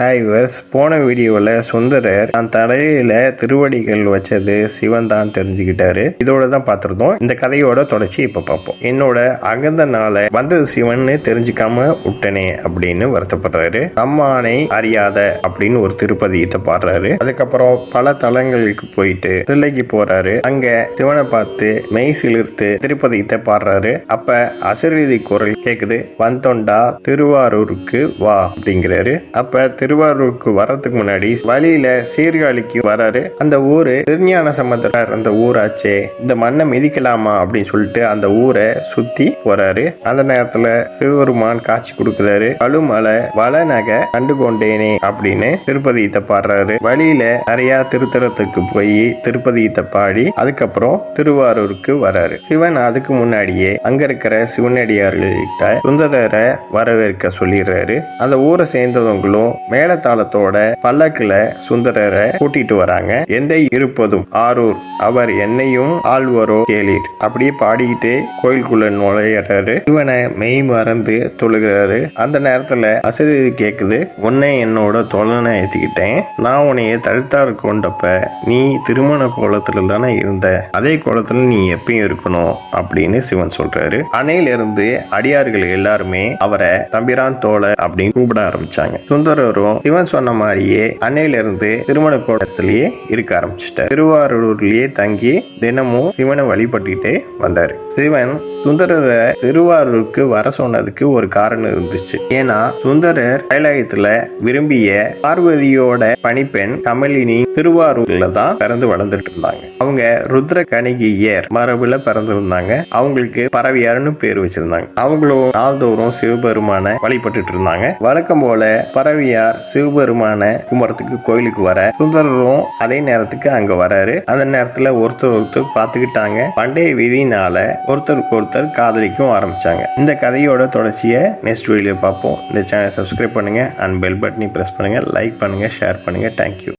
ஹாய்வர்ஸ் போன வீடியோவில் சுந்தரர் தான் தலையில திருவடிகள் வச்சது சிவன் தான் தெரிஞ்சுக்கிட்டாரு. இதோட தான் பார்த்துருந்தோம். இந்த கதையோட தொடர்ச்சி இப்போ பார்ப்போம். என்னோட அகந்தனால வந்தது சிவன் தெரிஞ்சுக்காம விட்டனே அப்படின்னு வருத்தப்படுறாரு. அம்மானை அறியாத அப்படின்னு ஒரு திருப்பதியத்தை பாடுறாரு. அதுக்கப்புறம் பல தலங்களுக்கு போயிட்டு தில்லைக்கு போறாரு. அங்க சிவனை பார்த்து மெய் சிலிர்த்து திருப்பதியத்தை பாடுறாரு. அப்ப அசரீதி குரல் கேக்குது. வந்தோண்டா திருவாரூருக்கு வா அப்படிங்கிறாரு. அப்ப திருவாரூருக்கு வர்றதுக்கு முன்னாடி வழியில சீர்காழிக்கு வராரு. அந்த ஊரு திருஞான சம்பந்தர் அந்த ஊராச்சே இந்த மண்ணை மிதிக்கலாமா அப்படின்னு சொல்லிட்டு அந்த ஊரை சுத்தி போறாரு. அந்த நேரத்துல சிவபெருமான் காட்சி கொடுக்கிறாரு. கழுமலை வள நகை கண்டு கொண்டேனே அப்படின்னு திருப்பதியத்தை பாடுறாரு. வழியில நிறைய திருத்தலத்துக்கு போய் திருப்பதியத்தை பாடி அதுக்கப்புறம் திருவாரூருக்கு வராரு. சிவன் அதுக்கு முன்னாடியே அங்க இருக்கிற சிவனடியார்கள்கிட்ட சுந்தரரை வரவேற்க சொல்லிடுறாரு. அந்த ஊரை சேர்ந்தவங்களும் மேலத்தாளத்தோட பல்லக்குல சுந்தரரை கூட்டிட்டு வராங்க. எந்த இருப்பதும் ஆரூர் அவர் என்னையும் ஆழ்வரோ கேளீர் அப்படியே பாடிக்கிட்டே கோயிலுக்குள்ள நுழையிறாரு. இவனை மெய் மறந்து தொழுகிறாரு. அந்த நேரத்துல அசரீதி கேக்குது உன்னை என்னோட தொழனை ஏத்திக்கிட்டேன். நான் உன்னைய தடுத்தாறு கொண்டப்ப நீ திருமண கோலத்துல தானே இருந்த. அதே கோலத்துல நீ எப்பயும் இருக்கணும் அப்படின்னு சிவன் சொல்றாரு. அணையில இருந்து அடியார்கள் எல்லாருமே அவரை தம்பிரான் தோழ அப்படின்னு கூப்பிட ஆரம்பிச்சாங்க. சுந்தரரும் சிவன் சொன்ன மாதிரியே அன்னையில இருந்து திருமண கோலத்திலேயே இருக்க ஆரம்பிச்சிட்டார். திருவாரூர்லயே தங்கி தினமும் சிவனை வழிபட்டுக்கிட்டே வந்தார். சிவன் சுந்தரரை திருவாரூருக்கு வர சொன்னதுக்கு ஒரு காரணம் இருந்துச்சு. ஏன்னா சுந்தரர் கைலாயத்துல விரும்பிய பார்வதியோட பணிப்பெண் கமலினி திருவாரூர்ல தான் பிறந்து வளர்ந்துட்டு இருந்தாங்க. அவங்க ருத்ர கணிகையர் மரபுல பிறந்திருந்தாங்க அவங்களுக்கு பறவையார்னு பேர் வச்சிருந்தாங்க. அவங்களும் நாள்தோறும் சிவபெருமான வழிபட்டுட்டு இருந்தாங்க. வழக்கம் போல பறவையார் சிவபெருமான கும்புறத்துக்கு கோயிலுக்கு வர சுந்தரரும் அதே நேரத்துக்கு அங்க வராரு. அந்த நேரத்துல ஒருத்தர் ஒருத்தர் பார்த்துக்கிட்டாங்க பண்டைய விதினால ஒருத்தருக்கு ஒருத்தர் காதலிக்கும் ஆரம்பிச்சாங்க. இந்த கதையோட தொடர்ச்சியை நெக்ஸ்ட் வீடியோ பார்ப்போம். இந்த சேனலை சப்ஸ்கிரைப் பண்ணுங்க. அண்ட் பெல் பட்டனை பிரஸ் பண்ணுங்க. லைக் பண்ணுங்க ஷேர் பண்ணுங்க. Thank you